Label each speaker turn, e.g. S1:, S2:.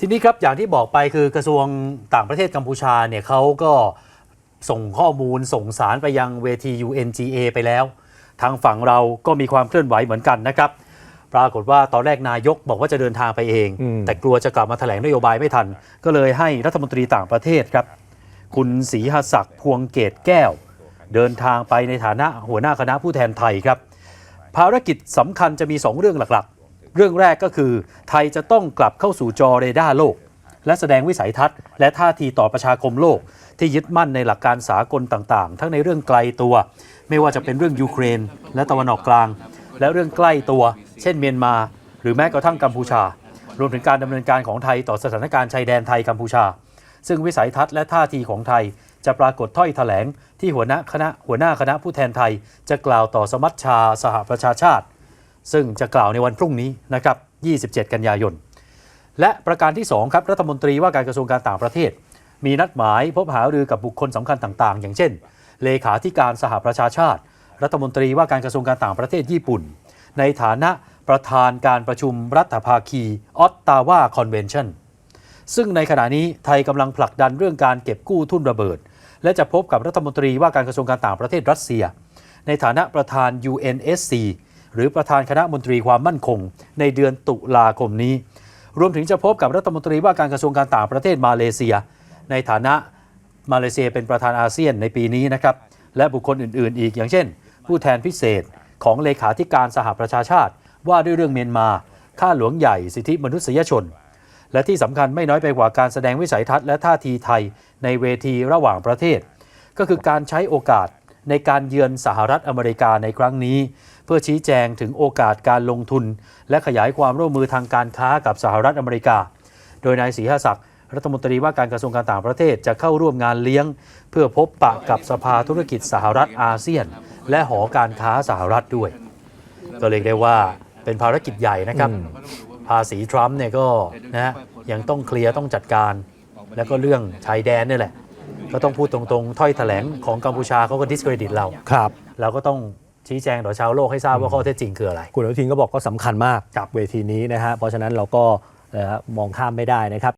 S1: ทีนี้ครับอย่างที่บอกไปคือกระทรวงต่างประเทศกัมพูชาเนี่ยเขาก็ส่งข้อมูลส่งสารไปยังเวที UNGA ไปแล้ว ทางฝั่งเราก็มีความเคลื่อนไหวเหมือนกันนะครับ ปรากฏว่าตอนแรกนายกบอกว่าจะเดินทางไปเอง
S2: อืม
S1: แต่กลัวจะกลับมาแถลงนโยบายไม่ทัน ก็เลยให้รัฐมนตรีต่างประเทศครับ คุณศรีหศักดิ์พวงเกตแก้ว เดินทางไปในฐานะหัวหน้าคณะผู้แทนไทยครับ ภารกิจสำคัญจะมี 2 เรื่องหลักๆ เรื่องแรกก็คือ ไทยจะต้องกลับเข้าสู่จอเรดาร์โลก และแสดงวิสัยทัศน์ และท่าทีต่อประชาคมโลก ที่ยึดมั่นในหลักการสากลต่างๆ ทั้งในเรื่องไกลตัว ไม่ว่าจะเป็นเรื่องยูเครน และตะวันออกกลาง และเรื่องใกล้ตัว เช่นเมียนมา หรือแม้กระทั่งกัมพูชา รวมถึงการดำเนินการของไทยต่อสถานการณ์ชายแดนไทยกัมพูชา ซึ่งวิสัยทัศน์และท่าทีของไทยจะปรากฏถ้อยแถลงที่หัวหน้าคณะหัวหน้าคณะผู้แทนไทย จะกล่าวต่อสมัชชาสหประชาชาติ ซึ่งจะกล่าวในวันพรุ่งนี้นะครับ 27 กันยายน และประการที่ 2 ครับ รัฐมนตรีว่าการกระทรวงการต่างประเทศ มีนัดหมายพบหารือกับบุคคลสำคัญต่างๆ อย่างเช่น เลขาธิการสหประชาชาติ รัฐมนตรีว่าการกระทรวงการต่างประเทศญี่ปุ่น ในฐานะประธานการประชุมรัฐภาคีออตตาวาคอนเวนชั่นซึ่งในขณะนี้ไทยกำลังผลักดันเรื่องการเก็บกู้ทุนระเบิด และจะพบกับรัฐมนตรีว่าการกระทรวงการต่างประเทศรัสเซีย ในฐานะประธาน UNSC หรือประธานคณะมนตรีความมั่นคง ในเดือนตุลาคมนี้ รวมถึงจะพบกับรัฐมนตรีว่าการกระทรวงการต่างประเทศมาเลเซีย ในฐานะมาเลเซียเป็นประธานอาเซียนในปีนี้นะครับและบุคคลอื่น ๆ อีกอย่างเช่น ผู้แทนพิเศษของเลขาธิการสหประชาชาติ ว่าด้วยเรื่องเมียนมาข้าหลวงใหญ่สิทธิมนุษยชน และที่สำคัญไม่น้อยไปกว่าการแสดงวิสัยทัศน์และท่าทีไทยในเวทีระหว่างประเทศ ก็คือการใช้โอกาสในการเยือนสหรัฐอเมริกาในครั้งนี้ เพื่อชี้แจงถึงโอกาสการลงทุน และขยายความร่วมมือทางการค้ากับสหรัฐอเมริกา โดยนายศรีหศักดิ์รัฐมนตรีว่าการกระทรวงการต่างประเทศจะเข้าร่วมงานเลี้ยง เพื่อพบปะกับสภาธุรกิจสหรัฐอาเซียน และหอการค้าสหรัฐด้วย ก็เรียกได้ว่าเป็นภารกิจใหญ่นะครับ
S2: อืม
S1: ภาษีทรัมป์เนี่ยก็นะฮะยังต้องเคลียร์ต้องจัดการ แล้วก็เรื่องชายแดนนี่แหละ ก็ต้องพูดตรงๆ ถ้อยแถลงของกัมพูชาเขาก็ดิสเครดิตเรา
S2: ครับ
S1: เราก็ต้อง ชี้แจงต่อชาวโลกให้ทราบว่าข้อเท็จจริงคืออะไร
S2: คุณอนุทินก็บอกก็สำคัญมาก
S1: ครับ
S2: เวทีนี้นะฮะเพราะฉะนั้นเราก็เอ่อมองข้ามไม่ได้นะครับ